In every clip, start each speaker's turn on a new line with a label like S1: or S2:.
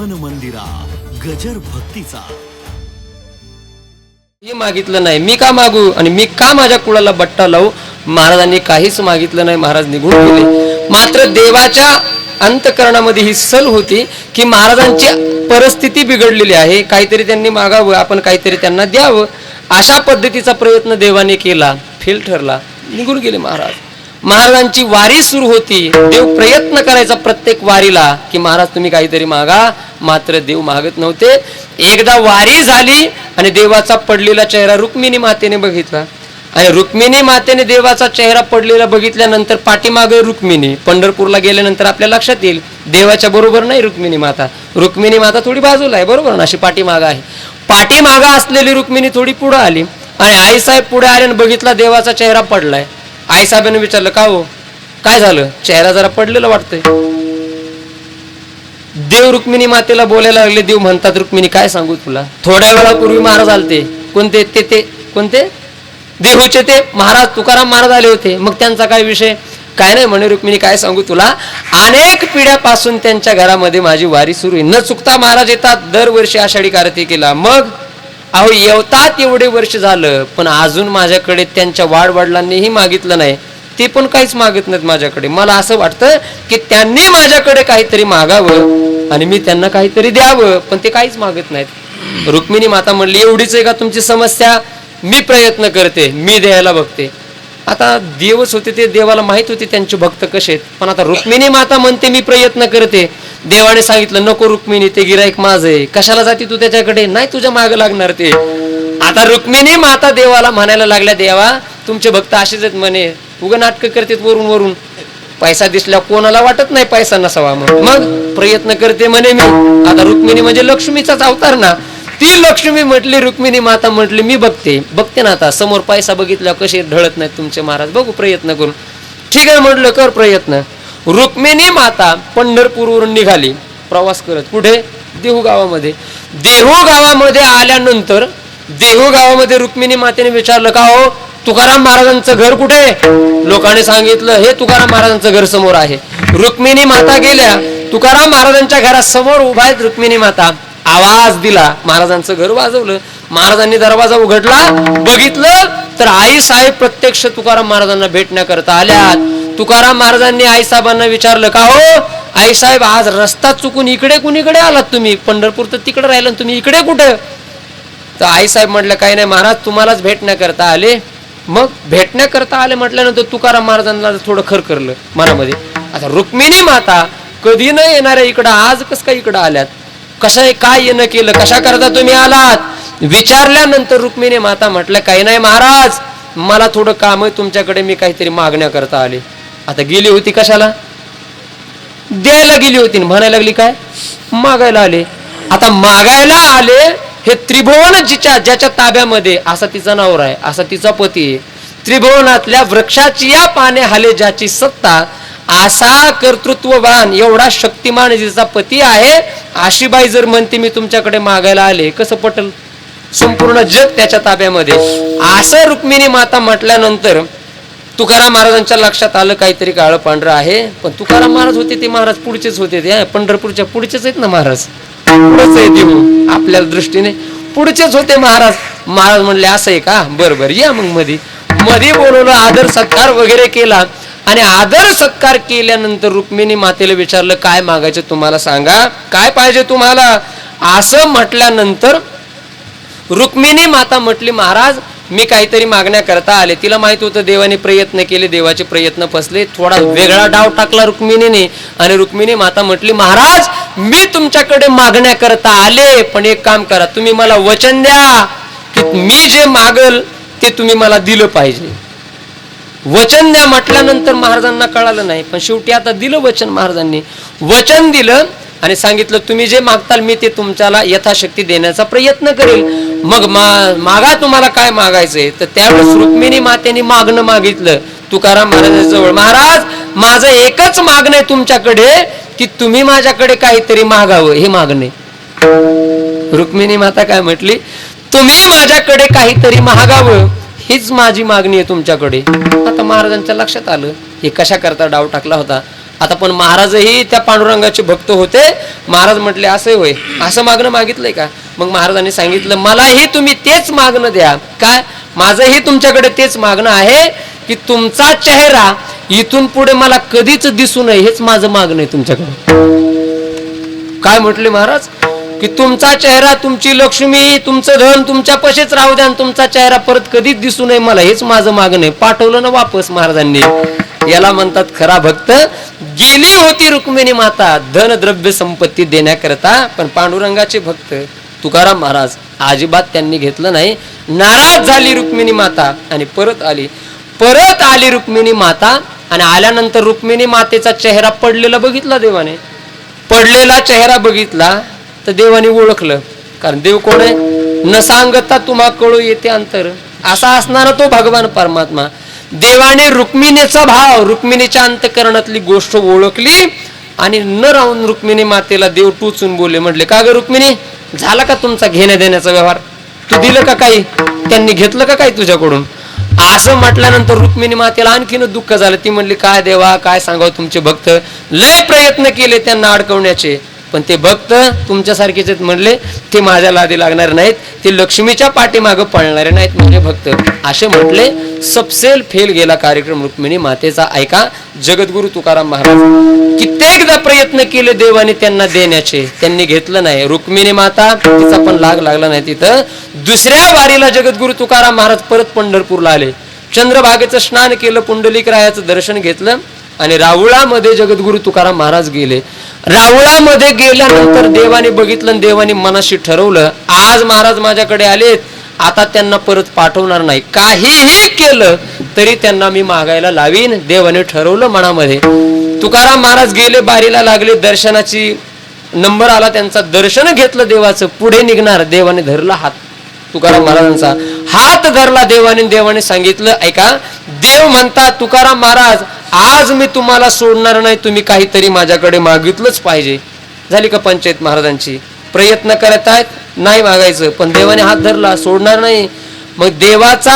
S1: मन मंदिरा गजर भक्तीचा.
S2: हे मागितलं नाही मी का मागू आणि मी का माझ्या कुळाला बट्टा लावू? महाराजांनी काहीच मागितलं नाही महाराज निघून गेले. मात्र देवाच्या अंतकरणामध्ये ही सल होती की महाराजांची परिस्थिती बिघडलेली आहे. काहीतरी त्यांनी मागावं आपण काहीतरी त्यांना द्यावं. अशा पद्धतीचा प्रयत्न देवाने केला फेल ठरला निघून गेले महाराज. महाराजांची वारी सुरू होती. देव प्रयत्न करायचा प्रत्येक वारीला की महाराज तुम्ही काहीतरी मागा मात्र देव मागत नव्हते. एकदा वारी झाली आणि देवाचा पडलेला चेहरा रुक्मिणी मातेने बघितला. आणि रुक्मिणी मातेने देवाचा चेहरा पडलेला बघितल्यानंतर पाठीमागे रुक्मिणी पंढरपूरला गेल्यानंतर आपल्या लक्षात येईल देवाच्या बरोबर नाही रुक्मिणी माता. रुक्मिणी माता थोडी बाजूला आहे बरोबर? ना अशी पाठीमागा आहे. पाठीमागा असलेली रुक्मिणी थोडी पुढं आली. आणि आईसाहेब पुढे आले आणि बघितला देवाचा चेहरा पडलाय. आई साहेबांनी विचारलं का हो? काय झालं? चेहरा जरा पडलेला वाटतंय. देव रुक्मिणी मातेला बोलायला लागले. देव म्हणतात रुक्मिणी काय सांगू तुला? थोड्या वेळापूर्वी महाराज आलते. कोणते? ते ते कोणते? देहूचे ते. महाराज तुकाराम महाराज आले होते. मग त्यांचा काय विषय? काय नाही म्हणे रुक्मिणी काय सांगू तुला? अनेक पिढ्यापासून त्यांच्या घरामध्ये माझी वारी सुरू आहे. न चुकता महाराज येतात. दरवर्षी आषाढी कार्तिकेला. मग अहो येवतात एवढे वर्ष झालं पण अजून माझ्याकडे त्यांच्या वाडवडिलांनीही मागितलं नाही. ते पण काहीच मागत नाहीत माझ्याकडे. मला असं वाटतं की त्यांनी माझ्याकडे काहीतरी मागावं आणि मी त्यांना काहीतरी द्यावं पण ते काहीच मागत नाहीत. रुक्मिणी माता म्हणली एवढीच आहे का तुमची समस्या? मी प्रयत्न करते मी द्यायला बघते. आता देवच होते ते देवाला माहीत होते त्यांचे भक्त कसे आहेत पण आता रुक्मिणी माता म्हणते मी प्रयत्न करते. देवाने सांगितलं नको रुक्मिणी ते गिराईक माझं आहे. कशाला जाते तू त्याच्याकडे? नाही तुझ्या माग लागणार ते. आता रुक्मिणी माता देवाला म्हणायला लागल्या देवा तुमचे भक्त असेच आहेत म्हणे. उग नाटक करतात वरून वरून. पैसा दिसल्या कोणाला वाटत नाही पैसा नसावा म्हणून. मग प्रयत्न करते म्हणे मी. आता रुक्मिणी म्हणजे लक्ष्मीचाच अवतार ना. ती लक्ष्मी म्हटली रुक्मिणी माता म्हटली मी बघते. बघते ना आता. समोर पैसा बघितला कसे ढळत नाही तुमचे महाराज. बघू प्रयत्न करून. ठीक आहे म्हटलं कर प्रयत्न. रुक्मिणी माता पंढरपूरवरून निघाली. प्रवास करत. कुठे? देहू गावामध्ये देहू गावामध्ये आल्यानंतर देहू गावामध्ये रुक्मिणी मातेने विचारलं का हो? तुकाराम महाराजांचं घर कुठे? लोकांनी सांगितलं हे तुकाराम महाराजांचं घर समोर आहे. रुक्मिणी माता गेल्या. तुकाराम महाराजांच्या घरासमोर उभा आहेत रुक्मिणी माता. आवाज दिला. महाराजांचं घर वाजवलं. महाराजांनी दरवाजा उघडला बघितलं तर आई साहेब प्रत्यक्ष तुकाराम महाराजांना भेटण्याकरता आल्यात. तुकाराम महाराजांनी आईसाहेबांना विचारलं का हो? आईसाहेब आज रस्ता चुकून इकडे कुणीकडे आलात तुम्ही? पंढरपूर तर तिकडे राहिलं तुम्ही इकडे कुठे? तर आई साहेब म्हटलं काही नाही महाराज तुम्हालाच भेटण्याकरता आले. मग भेटण्याकरता आले म्हटल्यानंतर तुकाराम महाराजांना थोडं खर करलं मनामध्ये. आता रुक्मिणी माता कधी न येणाऱ्या इकडं आज कस काय इकडं आल्यात? कसं काय येणं केलं? कशा करता तुम्ही आलात? विचारल्यानंतर रुक्मिणी माता म्हटलं काही नाही महाराज मला थोडं काम आहे तुमच्याकडे मी काहीतरी मागण्याकरता आले. आता गेली होती कशाला? द्यायला गेली होती म्हणायला लागली काय? मागायला आले. आता मागायला आले हे त्रिभुवन जिच्या ज्याच्या ताब्यामध्ये असा तिचा नवरा आहे असा तिचा पती आहे. त्रिभुवनातल्या वृक्षाची या पाने हाले ज्याची सत्ता असा कर्तृत्ववान एवढा शक्तिमान जिचा पती आहे अशी बाई जर म्हणते मी तुमच्याकडे मागायला आले कसं पटल? संपूर्ण जग त्याच्या ताब्यामध्ये. असं रुक्मिणी माता म्हटल्यानंतर तुकाराम महाराजांच्या लक्षात आलं काहीतरी काळं पांढरं आहे. पण तुकाराम महाराज होते ते महाराज पुढचेच होते ते. पंढरपूरच्या पुढचेच आहेत ना महाराज? पुढेच आहे ते आपल्या दृष्टीने. पुढचेच होते महाराज. महाराज म्हणले असं आहे का? बरं बरं या मग मधी. मधी बोलवलं आदर सत्कार वगैरे केला. आणि आदर सत्कार केल्यानंतर रुक्मिणी मातेला विचारलं काय मागायचं तुम्हाला सांगा? काय पाहिजे तुम्हाला? असं म्हटल्यानंतर रुक्मिणी माता म्हटली महाराज मी काहीतरी मागण्याकरता आले. तिला माहीत होतं देवाने प्रयत्न केले देवाचे प्रयत्न फसले. थोडा वेगळा डाव टाकला रुक्मिणीने आणि रुक्मिणी माता म्हटली महाराज मी तुमच्याकडे मागण्याकरता आले पण एक काम करा तुम्ही मला वचन द्या की मी जे मागल ते तुम्ही मला दिलं पाहिजे. वचन द्या म्हटल्यानंतर महाराजांना कळालं नाही पण शेवटी आता दिलं वचन महाराजांनी. वचन दिलं आणि सांगितलं तुम्ही जे मागताल मी ते तुमच्याला यथाशक्ती देण्याचा प्रयत्न करेल. मग मा- मागा तुम्हाला काय मागायचंय? तर त्यावेळेस रुक्मिणी मातेने मागणं मागितलं. तुकाराम महाराजांच्या महाराज माझं एकच मागणं आहे तुमच्याकडे की तुम्ही माझ्याकडे काहीतरी मागावं. हे मागणे. रुक्मिणी माता काय म्हटली तुम्ही माझ्याकडे काहीतरी मागावं हीच माझी मागणी आहे तुमच्याकडे. आता महाराजांच्या लक्षात आलं हे कशा करता डाव टाकला होता? आता पण महाराजही त्या पांडुरंगाचे भक्त होते. महाराज म्हटले असं होय. असं मागणं मागितलंय का? मग महाराजांनी सांगितलं मलाही तुम्ही तेच मागणं द्या. काय माझंही तुमच्याकडे तेच मागणं आहे की तुमचा चेहरा इथून पुढे मला कधीच दिसू नये हेच माझं मागणं आहे तुमच्याकडे. काय म्हटले महाराज? की तुमचा चेहरा तुमची लक्ष्मी तुमचं धन तुमच्या पशेच राहू द्या आणि तुमचा चेहरा परत कधीच दिसू नये मला हेच माझं मागणं आहे. पाठवलं ना वापस महाराजांनी. याला म्हणतात खरा भक्त. गेली होती रुक्मिणी माता धन द्रव्य संपत्ती देण्याकरता पण पांडुरंगाचे भक्त तुकाराम महाराज अजिबात त्यांनी घेतलं नाही. नाराज झाली रुक्मिणी माता आणि परत आली. परत आली रुक्मिणी माता आणि आल्यानंतर रुक्मिणी मातेचा चेहरा पडलेला बघितला देवाने. पडलेला चेहरा बघितला तर देवाने ओळखलं. कारण देव कोण आहे? न सांगता तुम्हा कळू येते अंतर. असा असणारा तो भगवान परमात्मा. देवाने रुक्मिणीचा भाव रुक्मिणीच्या अंतकरणातली गोष्ट ओळखली आणि न राहून रुक्मिणी मातेला देव टोचून बोलले म्हटले का ग रुक्मिणी? झाला का तुमचा घेण्या देण्याचा व्यवहार? तू दिलं का काही? त्यांनी घेतलं का काही तुझ्याकडून? असं म्हटल्यानंतर रुक्मिणी मातेला आणखीन दुःख झालं. ती म्हणली काय देवा काय सांगावं तुमचे भक्त? लय प्रयत्न केले त्यांना अडकवण्याचे. पण ते भक्त तुमच्यासारखेच आहेत म्हणले ते माझ्या लादी लागणार नाहीत ते लक्ष्मीच्या पाठीमागं पळणारे नाहीत म्हणजे भक्त. असे म्हटले सबसेल फेल गेला कार्यक्रम रुक्मिणी मातेचा ऐका जगद्गुरु तुकाराम महाराज. कित्येकदा प्रयत्न केले देवाने त्यांना देण्याचे त्यांनी घेतलं नाही. रुक्मिणी माता तिचा पण लाग लागला नाही तिथं. दुसऱ्या वारीला जगद्गुरु तुकाराम महाराज परत पंढरपूरला आले. चंद्रभागेचं स्नान केलं पुंडलिक रायाचं दर्शन घेतलं. आणि रावळामध्ये जगद्गुरु तुकाराम महाराज गेले. रावळामध्ये गेल्यानंतर देवाने बघितलं आणि देवाने मनाशी ठरवलं आज महाराज माझ्याकडे आलेत आता त्यांना परत पाठवणार नाही. काहीही केलं तरी त्यांना मी मागायला लावीन देवाने ठरवलं मनामध्ये. तुकाराम महाराज गेले बारीला लागले दर्शनाची नंबर आला त्यांचा दर्शन घेतलं देवाचं पुढे निघणार देवाने धरला हात. तुकाराम महाराजांचा हात धरला देवाने देवाने सांगितलं ऐका देव म्हणतात तुकाराम महाराज आज मी तुम्हाला सोडणार नाही तुम्ही काहीतरी माझ्याकडे मागितलंच पाहिजे. झाली का पंचायत महाराजांची? प्रयत्न करत आहेत नाही मागायचं पण देवाने हात धरला सोडणार नाही. मग देवाचा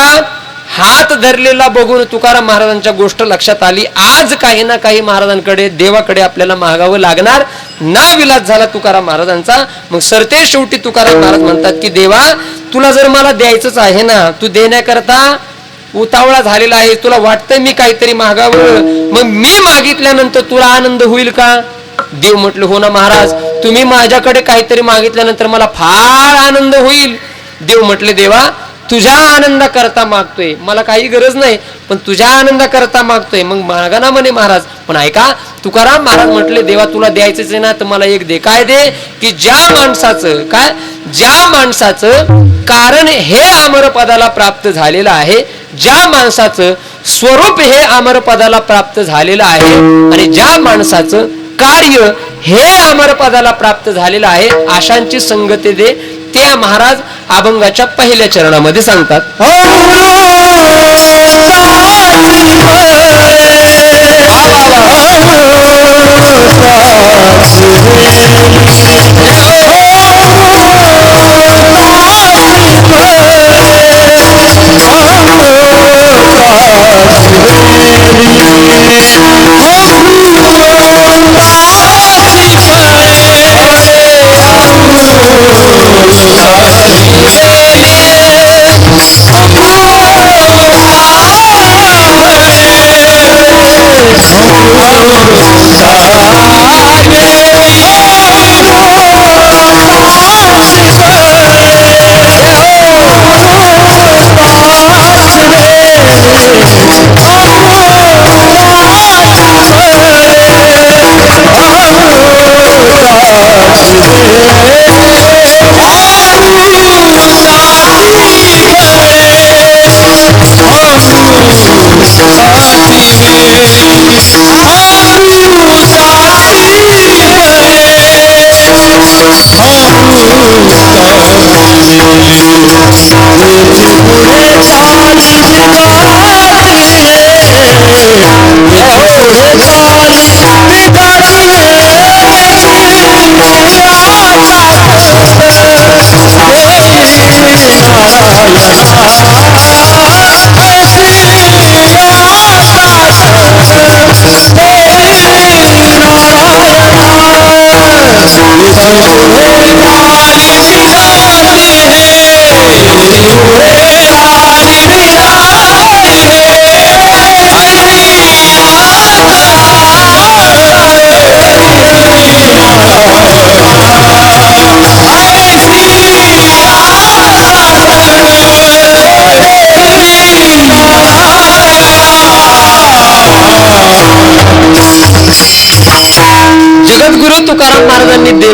S2: हात धरलेला बघून तुकाराम महाराजांच्या गोष्ट लक्षात आली आज काही ना काही महाराजांकडे देवाकडे आपल्याला मागावं लागणार. ना विलास झाला तुकाराम महाराजांचा. मग सरते शेवटी तुकाराम महाराज म्हणतात की देवा तुला जर मला द्यायचंच आहे ना तू देण्याकरता उतावळा झालेला आहे. तुला वाटतंय मी काहीतरी मागावं? मग मी मागितल्यानंतर तुला आनंद होईल का? देव म्हटलं हो ना महाराज तुम्ही माझ्याकडे काहीतरी मागितल्यानंतर मला फार आनंद होईल. देव म्हटले देवा तुझ्या आनंदा करता मागतोय. मला काही गरज नाही पण तुझ्या आनंदा करता मागतोय. मग मागा ना म्हणे महाराज पण ऐका तुकाराम महाराज म्हटले देवा तुला द्यायचंच आहे ना तर मला एक दे. काय दे? की ज्या माणसाचं काय? ज्या माणसाचं कारण हे अमरपदाला प्राप्त झालेलं आहे ज्या माणसाचं स्वरूप हे अमरपदाला प्राप्त झालेलं आहे आणि ज्या माणसाचं कार्य हे अमरपदाला प्राप्त झालेलं आहे आशांची संगती दे. त्या महाराज अभंगाच्या पहिल्या चरणामध्ये सांगतात.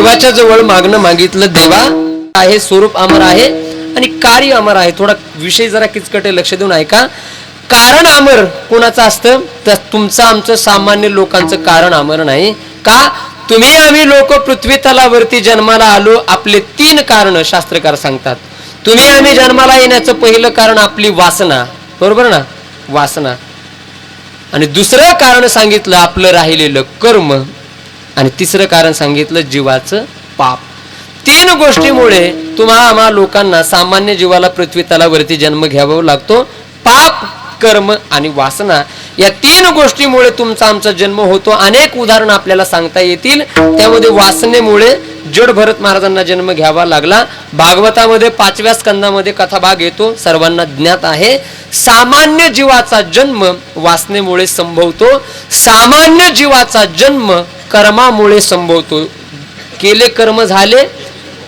S2: देवाच्या जवळ मागणं मागितलं देवा आहे स्वरूप अमर आहे आणि कार्य अमर आहे. थोडा विषय जरा किचकट लक्ष देऊन ऐका. कारण अमर कोणाचं असतं? तर तुमचं आमचं सामान्य लोकांचं कारण अमर नाही. का? तुम्ही आम्ही लोक पृथ्वी तलावरती जन्माला आलो आपले तीन कारण शास्त्रकार सांगतात. तुम्ही आम्ही जन्माला येण्याचं पहिलं कारण आपली वासना. बरोबर ना? वासना. आणि दुसरं कारण सांगितलं आपलं राहिलेलं कर्म. आणि तिसरं कारण सांगितलं जीवाचं पाप. तीन गोष्टीमुळे तुम्हा आम्हा लोकांना सामान्य जीवाला पृथ्वी तलावरती जन्म घ्यावा लागतो. पाप कर्म आणि वासना या तीन गोष्टीमुळे तुमचा आमचा जन्म होतो. अनेक उदाहरण आपल्याला सांगता येतील. त्यामध्ये वासनेमुळे जड भरत महाराजांना जन्म घ्यावा लागला. भागवतामध्ये पाचव्या स्कंदामध्ये कथाभाग येतो. सर्वांना ज्ञात आहे. सामान्य जीवाचा जन्म वासनेमुळे संभवतो. सामान्य जीवाचा जन्म कर्मामुळे संभवतो. केले कर्म झाले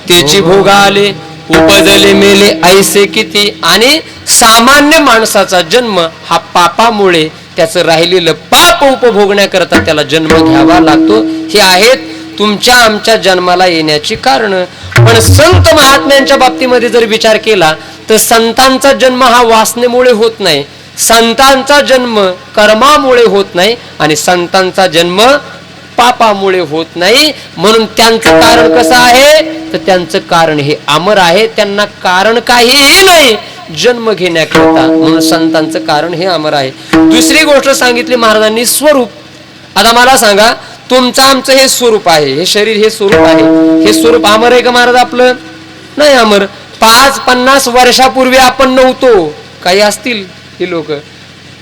S2: त्याची भोग आले उपजले मेले ऐसे किती. आणि सामान्य माणसाचा जन्म हा पापामुळे त्याचं राहिलेलं पाप उपभोगण्याकरता त्याला जन्म घ्यावा लागतो. हे आहेत तुमच्या आमच्या जन्माला येण्याची कारण. पण संत महात्म्यांच्या बाबतीमध्ये जर विचार केला तर संतांचा जन्म हा वासनेमुळे होत नाही. संतांचा जन्म कर्मामुळे होत नाही. आणि संतांचा जन्म पापामुळे होत नाही. म्हणून त्यांचं कारण कसं आहे? तर त्यांचं कारण हे अमर आहे. त्यांना कारण काहीही नाही. जन्म घेण्याकरता. म्हणून संतांचं कारण हे अमर आहे. दुसरी गोष्ट सांगितली महाराजांनी स्वरूप. आता मला सांगा तुमचं आमचं हे स्वरूप आहे. हे शरीर हे स्वरूप आहे. हे स्वरूप अमर आहे का महाराज आपलं? नाही अमर. पाच पन्नास वर्षापूर्वी आपण नव्हतो. काही असतील ही लोक.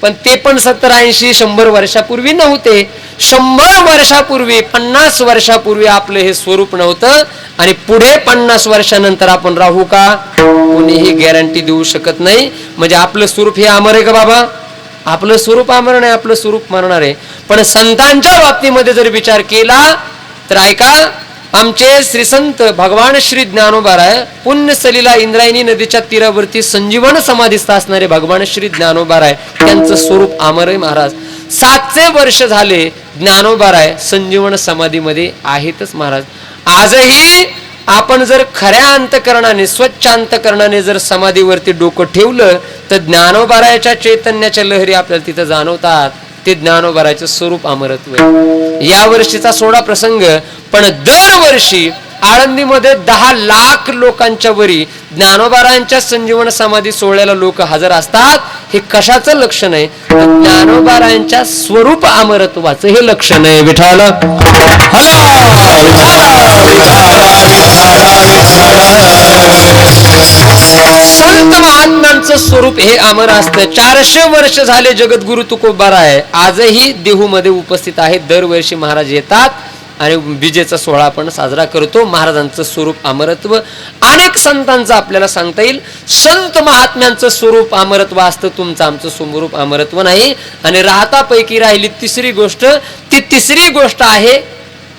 S2: पण ते पण सत्तर ऐंशी शंभर वर्षापूर्वी नव्हते. शंभर वर्षापूर्वी पन्नास वर्षापूर्वी आपलं हे स्वरूप नव्हतं. आणि पुढे पन्नास वर्षानंतर आपण राहू का? कोणीही गॅरंटी देऊ शकत नाही. म्हणजे आपलं स्वरूप हे अमर आहे का बाबा? आपलं स्वरूप अमर नाही आपलं स्वरूप मरणार आहे. पण संतांच्या बाबतीमध्ये जर विचार केला तर ऐका आमचे श्री संत भगवान श्री ज्ञानोबाराय पुण्यसलीला इंद्रायणी नदीच्या तीरावरती संजीवन समाधीस्थ असणारे भगवान श्री ज्ञानोबाराय त्यांचं स्वरूप अमर महाराज. सातशे वर्ष झाले ज्ञानोबाराय संजीवन समाधीमध्ये आहेतच महाराज. आजही आपण जर खऱ्या अंतकरणाने स्वच्छ अंतकरणाने जर समाधीवरती डोकं ठेवलं तर ज्ञानोबारायाच्या चैतन्याच्या लहरी आपल्याला तिथं जाणवतात. ते ज्ञानोबारायचं स्वरूप अमरत्व आहे. या वर्षीचा सोडा प्रसंग पण दरवर्षी आळंदीमध्ये दहा लाख लोकांच्या वरी ज्ञानोबारांच्या संजीवन समाधी सोहळ्याला लोक हजर असतात हे कशाचं लक्षण आहे ज्ञानोबारांच्या स्वरूप अमरत्वाचं हे लक्षण आहे विठाला स्वरूप हे अमर असतं. चारशे वर्ष झाले जगद्गुरु तुकोबार आहे. आजही देहूमध्ये उपस्थित आहे. दरवर्षी महाराज येतात आणि विजेचा सोहळा आपण साजरा करतो. महाराजांचं स्वरूप अमरत्व अनेक संतांचं आपल्याला सांगता येईल. संत महात्म्यांचं स्वरूप अमरत्व असतं. तुमचं आमचं स्वरूप अमरत्व नाही. आणि राहतापैकी राहिली तिसरी गोष्ट ती तिसरी गोष्ट आहे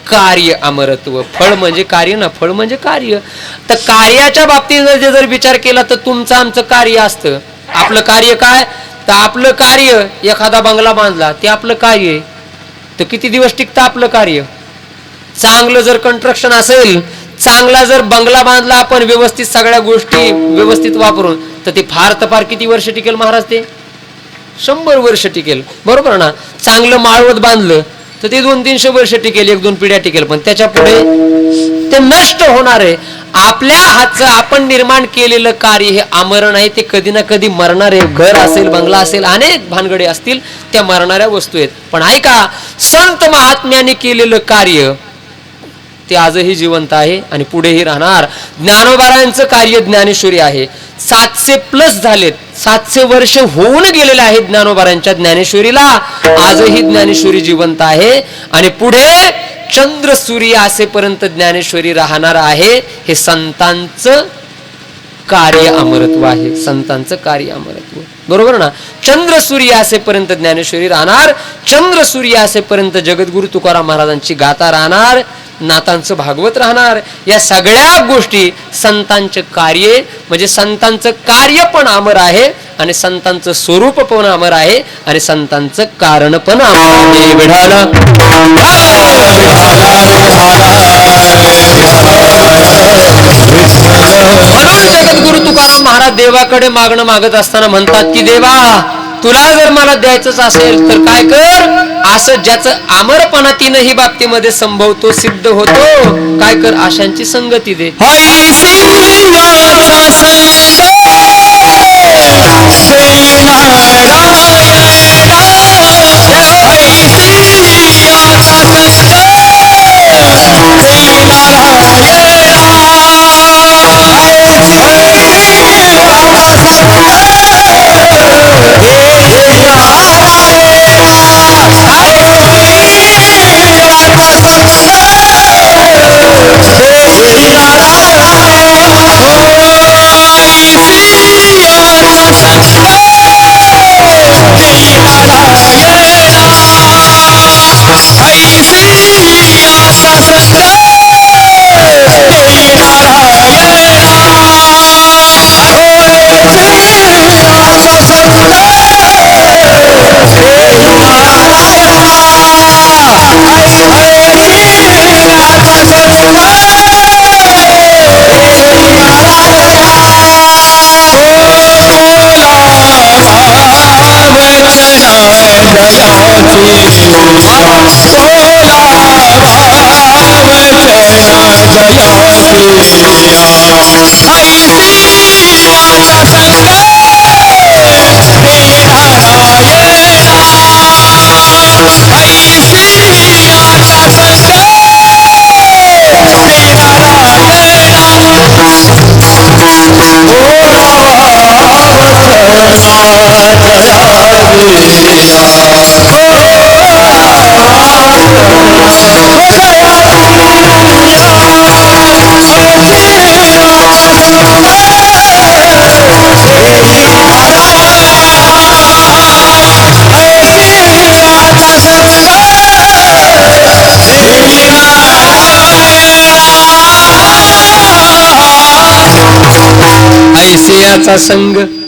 S2: कार्य अमरत्व. फळ म्हणजे कार्य ना फळ म्हणजे कार्य. तर कार्याच्या बाबतीत जर जर विचार केला तर तुमचं आमचं कार्य असतं. आपलं कार्य काय? तर आपलं कार्य एखादा बंगला बांधला ते आपलं कार्य आहे. तर किती दिवस टिकतं आपलं कार्य? चांगलं जर कंस्ट्रक्शन असेल चांगला जर बंगला बांधला आपण व्यवस्थित सगळ्या गोष्टी व्यवस्थित वापरून तर ते फार तर फार किती वर्ष टिकेल महाराज ते? शंभर वर्ष टिकेल. बरोबर ना? चांगलं माळवत बांधलं तर ते दोन तीनशे वर्ष टिकेल एक दोन पिढ्या टिकेल पण त्याच्या पुढे ते नष्ट होणार आहे. आपल्या हातचं आपण निर्माण केलेलं कार्य हे आमरण आहे ते कधी ना कधी मरणार आहे घर असेल बंगला असेल अनेक भानगडे असतील त्या मरणाऱ्या वस्तू आहेत. पण ऐका संत महात्म्याने केलेलं कार्य ते आजही जिवंत आहे आणि पुढेही राहणार. ज्ञानोबारायांचं कार्य ज्ञानेश्वरी आहे. सातशे प्लस झालेत. सातशे वर्ष होऊन गेलेले आहेत ज्ञानोबारांच्या ज्ञानेश्वरीला. आजही ज्ञानेश्वरी जिवंत आहे. आणि पुढे चंद्र सूर्य असेपर्यंत ज्ञानेश्वरी राहणार आहे. हे संतांचं कार्य अमरत्व आहे. संतांचं कार्य अमरत्व. बरोबर ना? चंद्र सूर्य असेपर्यंत ज्ञानेश्वरी राहणार. चंद्र सूर्य असेपर्यंत जगद्गुरु तुकाराम महाराजांची गाथा राहणार. नातांचं भागवत राहणार. या सगळ्या गोष्टी संतांचे कार्य म्हणजे संतांचं कार्य पण अमर आहे आणि संतांचं स्वरूप पण अमर आहे आणि संतांचं कारण पण अमर जगद्गुरु तुकाराम महाराज देवाकडे मागणं मागत असताना म्हणतात की देवा तुला जर मला द्यायचंच असेल तर काय कर असं ज्याचं आमरपणातीनं ही बाबतीमध्ये संभवतो सिद्ध होतो काय कर आशांची संगती दे ऐसियाचा संग
S1: मन मंदिरा गजर भक्तीचा